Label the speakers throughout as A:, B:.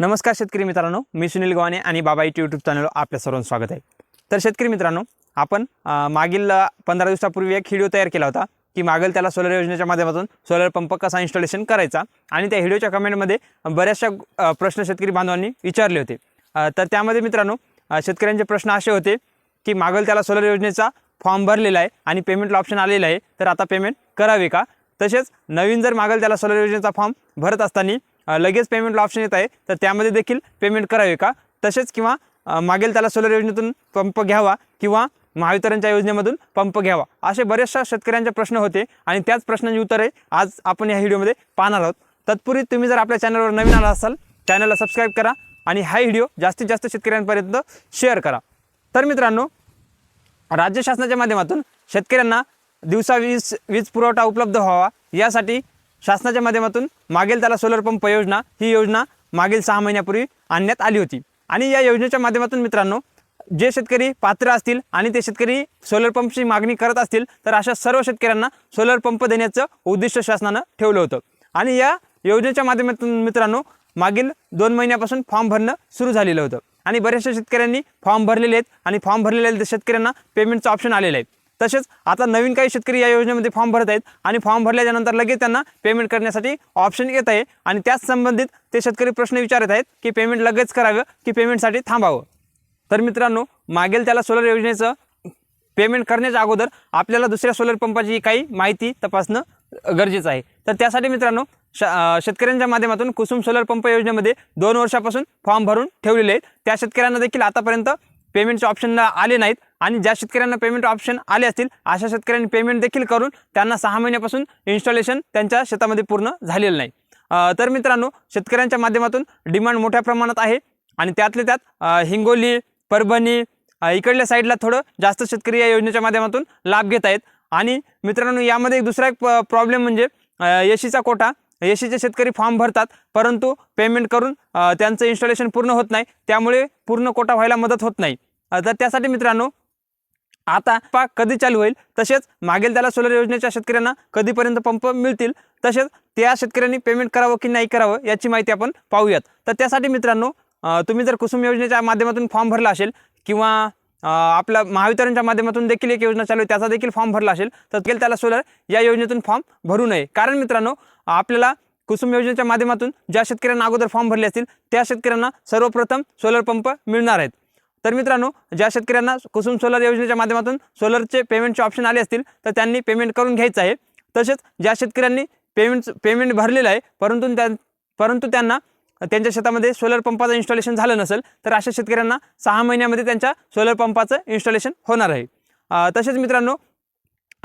A: नमस्कार शेतकरी मित्रांनो मी सुनील गवाने आणि बाबा इट यूट्यूब चॅनल आपल्या सर्वांचं स्वागत आहे. तर शेतकरी मित्रांनो आपण मागील पंधरा दिवसापूर्वी एक व्हिडिओ तयार केला होता की मागेल त्याला सोलर योजनेच्या माध्यमातून सोलर पंप कसा इन्स्टॉलेशन करायचा आणि त्या व्हिडिओच्या कमेंटमध्ये बऱ्याचशा प्रश्न शेतकरी बांधवांनी विचारले होते. तर त्यामध्ये मित्रांनो शेतकऱ्यांचे प्रश्न असे होते की मागेल त्याला सोलर योजनेचा फॉर्म भरलेला आहे आणि पेमेंटला ऑप्शन आलेला आहे तर आता पेमेंट करावे का? तसेच नवीन जर मागेल त्याला सोलर योजनेचा फॉर्म भरत असताना लगेच पेमेंटला ऑप्शन येत आहे. तर त्यामध्ये देखील पेमेंट करावे का? तसेच किंवा मागेल त्याला सोलर योजनेतून पंप घ्यावा किंवा महावितरणच्या योजनेमधून पंप घ्यावा. असे बरेचशा शेतकऱ्यांचे प्रश्न होते आणि त्याच प्रश्नांची उत्तरे आज आपण या व्हिडिओमध्ये पाहणार आहोत. तत्पूर्वी तुम्ही जर आपल्या चॅनलवर नवीन आला असाल चॅनलला सबस्क्राईब करा आणि हा व्हिडिओ जास्तीत जास्त शेतकऱ्यांपर्यंत शेअर करा. तर मित्रांनो राज्य शासनाच्या माध्यमातून शेतकऱ्यांना दिवसा वीज वीज पुरवठा उपलब्ध व्हावा यासाठी शासनाच्या माध्यमातून मागेल त्याला सोलर पंप योजना ही योजना मागील सहा महिन्यापूर्वी आणण्यात आली होती. आणि या योजनेच्या माध्यमातून मित्रांनो जे शेतकरी पात्र असतील आणि ते शेतकरी सोलर पंपची मागणी करत असतील तर अशा सर्व शेतकऱ्यांना सोलर पंप देण्याचं उद्दिष्ट शासनानं ठेवलं होतं. आणि या योजनेच्या माध्यमातून मित्रांनो मागील दोन महिन्यापासून फॉर्म भरणं सुरू झालेलं होतं. आणि बऱ्याचशा शेतकऱ्यांनी फॉर्म भरलेले आहेत आणि फॉर्म भरलेल्या शेतकऱ्यांना पेमेंटचं ऑप्शन आलेलं आहे. तसेच आता नवीन काही शेतकरी या योजनेमध्ये फॉर्म भरत आहेत आणि फॉर्म भरल्याच्यानंतर लगेच त्यांना पेमेंट करण्यासाठी ऑप्शन येत आहे. आणि त्याच संबंधित ते शेतकरी प्रश्न विचारत आहेत की पेमेंट लगेच करावं की पेमेंटसाठी थांबावं? तर मित्रांनो मागेल त्याला सोलर योजनेचं पेमेंट करण्याच्या अगोदर आपल्याला दुसऱ्या सोलर पंपाची काही माहिती तपासणं गरजेचं आहे. तर त्यासाठी मित्रांनो श शेतकऱ्यांच्या माध्यमातून कुसुम सोलर पंप योजनेमध्ये दोन वर्षापासून फॉर्म भरून ठेवलेले आहेत. त्या शेतकऱ्यांना देखील आतापर्यंत पेमेंटचे ऑप्शन आले नाहीत. आणि ज्या शेतकऱ्यांना पेमेंट ऑप्शन आले असतील अशा शेतकऱ्यांनी पेमेंट देखील करून त्यांना सहा महिन्यापासून इन्स्टॉलेशन त्यांच्या शेतामध्ये पूर्ण झालेलं नाही. तर मित्रांनो शेतकऱ्यांच्या माध्यमातून डिमांड मोठ्या प्रमाणात आहे. आणि त्यातले त्यात हिंगोली परभणी इकडल्या साईडला थोडं जास्त शेतकरी या योजनेच्या माध्यमातून लाभ घेत आहेत. आणि मित्रांनो यामध्ये एक दुसरा एक प्रॉब्लेम म्हणजे यशीचा कोटा. यशीचे शेतकरी फॉर्म भरतात परंतु पेमेंट करून त्यांचं इन्स्टॉलेशन पूर्ण होत नाही. त्यामुळे पूर्ण कोटा व्हायला मदत होत नाही. तर त्यासाठी मित्रांनो आता पा कधी चालू होईल? तसेच मागेल त्याला सोलर योजनेच्या शेतकऱ्यांना कधीपर्यंत पंप मिळतील? तसेच त्या शेतकऱ्यांनी पेमेंट करावं की नाही करावं याची माहिती आपण पाहूयात. तर त्यासाठी मित्रांनो तुम्ही जर कुसुम योजनेच्या माध्यमातून फॉर्म भरला असेल किंवा आपल्या आपला महावितरणच्या माध्यमातून देखील एक योजना चालू आहे त्याचा देखील फॉर्म भरला असेल तर देखील त्याला सोलर या योजनेतून फॉर्म भरू नये. कारण मित्रांनो आपल्याला कुसुम योजनेच्या माध्यमातून ज्या शेतकऱ्यांना अगोदर फॉर्म भरले असतील त्या शेतकऱ्यांना सर्वप्रथम सोलर पंप मिळणार आहेत. तर मित्रांनो ज्या शेतकऱ्यांना कुसुम सोलर योजनेच्या माध्यमातून सोलरचे पेमेंटचे ऑप्शन आले असतील तर त्यांनी पेमेंट करून घ्यायचं आहे. तसेच ज्या शेतकऱ्यांनी पेमेंट पेमेंट भरलेलं आहे परंतु त्या परंतु त्यांना त्यांच्या शेतामध्ये सोलर पंपाचं इन्स्टॉलेशन झालं नसेल तर अशा शेतकऱ्यांना सहा महिन्यामध्ये त्यांच्या सोलर पंपाचं इन्स्टॉलेशन होणार आहे. तसेच मित्रांनो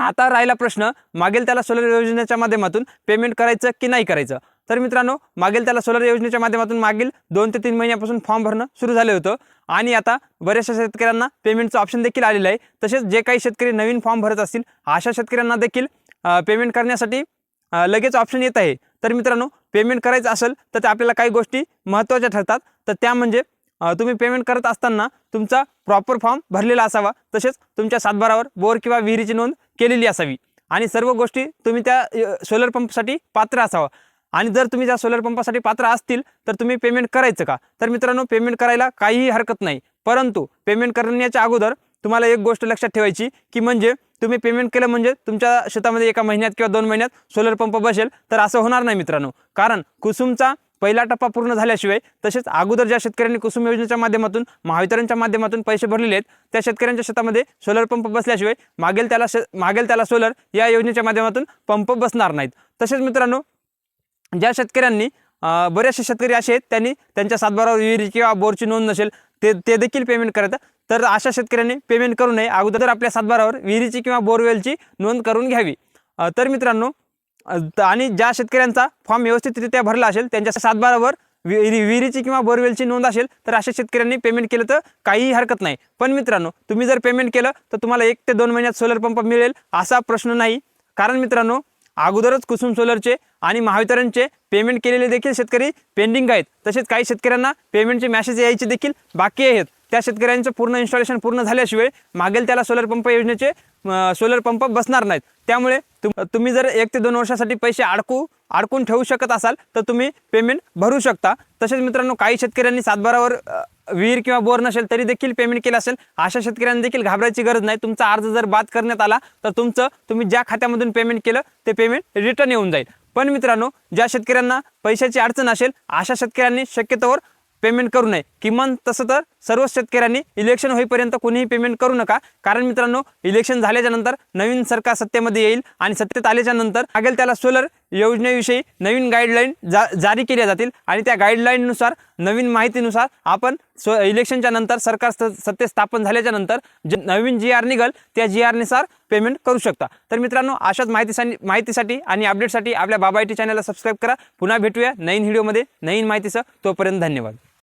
A: आता राहिला प्रश्न मागेल त्याला सोलर योजनेच्या माध्यमातून पेमेंट करायचं की नाही करायचं? तर मित्रांनो मागेल त्याला सोलर योजनेच्या माध्यमातून मागील दोन ते तीन महिन्यापासून फॉर्म भरणं सुरू झालं होतं. आणि आता बऱ्याचशा शेतकऱ्यांना पेमेंटचं ऑप्शन देखील आलेलं आहे. तसेच जे काही शेतकरी नवीन फॉर्म भरत असतील अशा शेतकऱ्यांना देखील पेमेंट करण्यासाठी लगेच ऑप्शन येत आहे. तर मित्रांनो पेमेंट करायचं असेल तर ते आपल्याला काही गोष्टी महत्त्वाच्या ठरतात. तर त्या म्हणजे तुम्ही पेमेंट करत असताना तुमचा प्रॉपर फॉर्म भरलेला असावा. तसेच तुमच्या सातबारावर बोर किंवा विहिरीची नोंद केलेली असावी. आणि सर्व गोष्टी तुम्ही त्या सोलर पंपसाठी पात्र असावा. आणि जर तुम्ही त्या सोलर पंपासाठी पात्र असतील तर तुम्ही पेमेंट करायचं का? तर मित्रांनो पेमेंट करायला काहीही हरकत नाही. परंतु पेमेंट करण्याच्या अगोदर तुम्हाला एक गोष्ट लक्षात ठेवायची की म्हणजे तुम्ही पेमेंट केलं म्हणजे तुमच्या शेतामध्ये एका महिन्यात किंवा दोन महिन्यात सोलर पंप बसेल. तर असं होणार नाही मित्रांनो. कारण कुसुमचा पहिला टप्पा पूर्ण झाल्याशिवाय तसेच अगोदर ज्या शेतकऱ्यांनी कुसुम योजनेच्या माध्यमातून महावितरणच्या माध्यमातून पैसे भरलेले आहेत त्या शेतकऱ्यांच्या शेतामध्ये सोलर पंप बसल्याशिवाय मागेल त्याला शे मागेल त्याला सोलर या योजनेच्या माध्यमातून पंप बसणार नाहीत. तसेच मित्रांनो ज्या शेतकऱ्यांनी बरेचसे शेतकरी असे आहेत त्यांनी त्यांच्या सातबारावर विहिरी किंवा बोरची नोंद नसेल ते ते देखील पेमेंट करतात. तर अशा शेतकऱ्यांनी पेमेंट करू नये अगोदर आपल्या सातबारावर विहिरीची किंवा बोरवेलची नोंद करून घ्यावी. तर मित्रांनो आणि ज्या शेतकऱ्यांचा फॉर्म व्यवस्थितरित्या भरला असेल त्यांच्या सातबारावर विहिरी विहिरीची किंवा बोरवेलची नोंद असेल तर अशा शेतकऱ्यांनी पेमेंट केलं तर काहीही हरकत नाही. पण मित्रांनो तुम्ही जर पेमेंट केलं तर तुम्हाला एक ते दोन महिन्यात सोलर पंप मिळेल असा प्रश्न नाही. कारण मित्रांनो अगोदरच कुसुम सोलरचे आणि महावितरणचे पेमेंट केलेले देखील शेतकरी पेंडिंग आहेत. तसेच काही शेतकऱ्यांना पेमेंटचे मॅसेज यायचे देखील बाकी आहेत. त्या शेतकऱ्यांचं पूर्ण इन्स्टॉलेशन पूर्ण झाल्याशिवाय मागेल त्याला सोलर पंप योजनेचे सोलर पंप बसणार नाहीत. त्यामुळे तुम्ही जर एक ते दोन वर्षासाठी पैसे अडकू अडकून ठेवू शकत असाल तर तुम्ही पेमेंट भरू शकता. तसेच मित्रांनो काही शेतकऱ्यांनी सातबारावर विहीर किंवा बोर नसेल तरी देखील पेमेंट केलं असेल. अशा शेतकऱ्यांना देखील घाबरायची गरज नाही. तुमचा अर्ज जर बाद करण्यात आला तर तुमचं तुम्ही ज्या खात्यामधून पेमेंट केलं ते पेमेंट रिटर्न येऊन जाईल. पण मित्रांनो ज्या शेतकऱ्यांना पैशाची अडचण असेल अशा शेतकऱ्यांनी शक्यतोवर पेमेंट करू नये. किमान तसं तर सर्व शेतकऱ्यांनी इलेक्शन होईपर्यंत कोणीही पेमेंट करू नका. कारण मित्रांनो इलेक्शन झाल्याच्यानंतर नवीन सरकार सत्तेमध्ये येईल आणि सत्तेत आल्याच्यानंतर मागेल त्याला सोलर योजनेविषयी नवीन गाईडलाईन जा जारी केल्या जातील आणि त्या गाईडलाईननुसार नवीन माहितीनुसार आपण सो इलेक्शनच्या नंतर सरकार सत्ते स्थापन झाल्याच्यानंतर जे नवीन जी आर निघल त्या जी आरनुसार पेमेंट करू शकता. तर मित्रांनो अशाच माहितीसाठी माहितीसाठी आणि अपडेटसाठी आपल्या बाबा आय टी चॅनलला सबस्क्राईब करा. पुन्हा भेटूया नवीन व्हिडिओमध्ये नवीन माहितीसह. तोपर्यंत धन्यवाद.